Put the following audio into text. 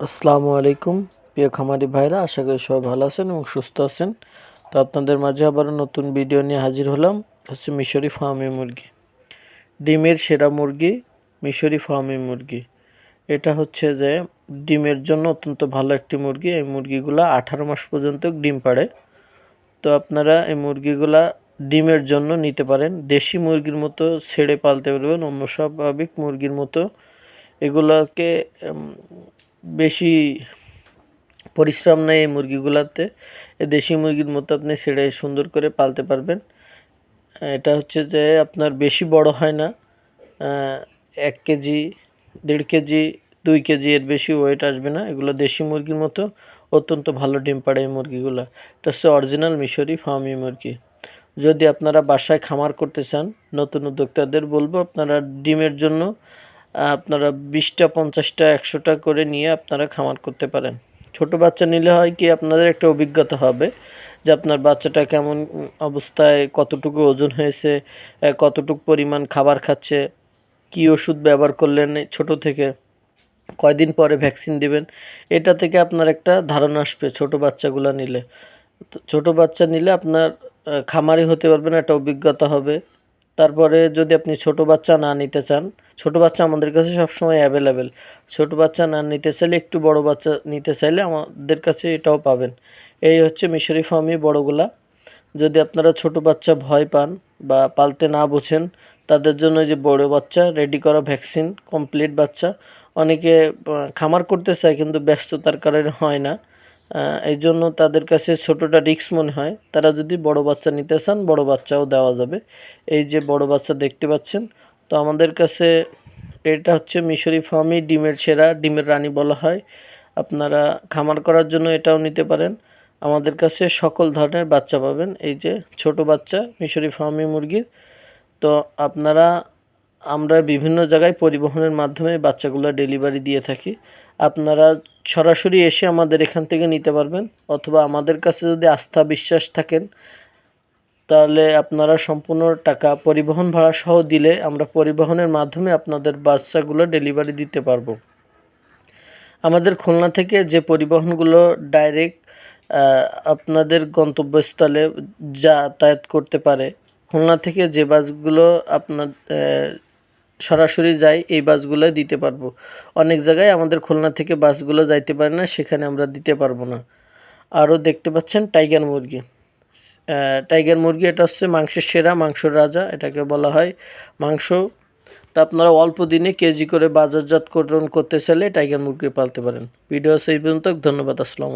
আসসালামু আলাইকুম, প্রিয় খামারি ভাইরা, আশা করি সবাই ভালো আছেন এবং সুস্থ আছেন। তো আপনাদের মাঝে আবারও নতুন ভিডিও নিয়ে হাজির হলাম, হচ্ছে মিশরি ফার্মি মুরগি। ডিমের সেরা মুরগি মিশরি ফার্মি মুরগি। এটা হচ্ছে যে ডিমের জন্য অত্যন্ত ভালো একটি মুরগি। এই মুরগিগুলো আঠারো মাস পর্যন্ত ডিম পাড়ে। তো আপনারা এই মুরগিগুলা ডিমের জন্য নিতে পারেন। দেশি মুরগির মতো ছেড়ে পালতে পারবেন অন্য স্বাভাবিক মুরগির মতো। এগুলোকে বেশি পরিশ্রম নেই এই মুরগিগুলোতে। দেশি মুরগির মতো আপনি ছেড়ে সুন্দর করে পালতে পারবেন। এটা হচ্ছে যে আপনার বেশি বড় হয় না। এক কেজি, দেড় কেজি, দুই কেজি এর বেশি ওয়েট আসবে না। এগুলো দেশি মুরগির মতো অত্যন্ত ভালো ডিম পাড়ে এই মুরগিগুলো। এটা হচ্ছে অরিজিনাল মিশরি ফার্মি মুরগি। যদি আপনারা বাসায় খামার করতে চান, নতুন উদ্যোক্তাদের বলব, আপনারা ডিমের জন্য আপনারা বিশটা, পঞ্চাশটা, একশোটা করে নিয়ে আপনারা খামার করতে পারেন। ছোট বাচ্চা নিলে হয় কি আপনাদের একটা অভিজ্ঞতা হবে যে আপনার বাচ্চাটা কেমন অবস্থায়, কতটুকু ওজন হয়েছে কতটুকু পরিমাণ খাবার খাচ্ছে, কি ওষুধ ব্যবহার করলেন ছোট থেকে, কয়দিন পরে ভ্যাকসিন দিবেন, এটা থেকে আপনার একটা ধারণা আসবে ছোট বাচ্চাগুলো নিলে। ছোট বাচ্চা নিলে আপনার খামারি হতে পারবেন, একটা অভিজ্ঞতা হবে। তারপরে যদি আপনি ছোট বাচ্চা না নিতে চান, ছোট বাচ্চা আমাদের কাছে সবসময় অ্যাভেলেবেল ছোট বাচ্চা না নিতে চাইলে একটু বড় বাচ্চা নিতে চাইলে আমাদের কাছে এটাও পাবেন। এই হচ্ছে মিশরি ফার্মি বড়গুলা। যদি আপনারা ছোট বাচ্চা ভয় পান বা পালতে না বোঝেন, তাদের জন্য যে বড় বাচ্চা রেডি করা ভ্যাকসিন কমপ্লিট বাচ্চা, অনেকে খামার করতে চায় কিন্তু ব্যস্ততার কারণে হয় না। এই জন্য তাদের কাছে ছোটোটা রিক্স মনে হয়। তারা যদি বড় বাচ্চা নিতে চান, বড় বাচ্চাও দেওয়া যাবে। এই যে বড় বাচ্চা দেখতে পাচ্ছেন, তো আমাদের কাছে এটা হচ্ছে মিশরি ফার্মি ডিমের সেরা, ডিমের রানী বলা হয়। আপনারা খামার করার জন্য এটাও নিতে পারেন। আমাদের কাছে সকল ধরনের বাচ্চা পাবেন। এই যে ছোট বাচ্চা, মিশরি ফার্মি মুরগির। তো আপনারা, আমরা বিভিন্ন জায়গায় পরিবহনের মাধ্যমে বাচ্চাগুলো ডেলিভারি দিয়ে থাকি। আপনারা সরাসরি এসে আমাদের এখান থেকে নিতে পারবেন, অথবা আমাদের কাছে যদি আস্থা বিশ্বাস থাকেন, তাহলে আপনারা সম্পূর্ণ টাকা পরিবহন ভাড়া সহ দিলে আমরা পরিবহনের মাধ্যমে আপনাদের বাচ্চাগুলো ডেলিভারি দিতে পারব। আমাদের খুলনা থেকে যে পরিবহনগুলো ডাইরেক্ট আপনাদের গন্তব্যস্থলে যাতায়াত করতে পারে, খুলনা থেকে যে বাসগুলো আপনার সরাসরি যায় এই বাসগুলো দিতে পারব। অনেক জায়গায় আমাদের খুলনা থেকে বাসগুলো যাইতে পারে না, সেখানে আমরা দিতে পারব না। আরও দেখতে পাচ্ছেন টাইগার মুরগি। টাইগার মুরগি এটা হচ্ছে মাংসের সেরা, মাংসর রাজা, এটাকে বলা হয় মাংস। তা আপনারা অল্প দিনে কেজি করে বাজারজাতকরণ করতে চাইলে টাইগার মুরগি পালতে পারেন। ভিডিও সেই পর্যন্ত, ধন্যবাদ, আসসালাম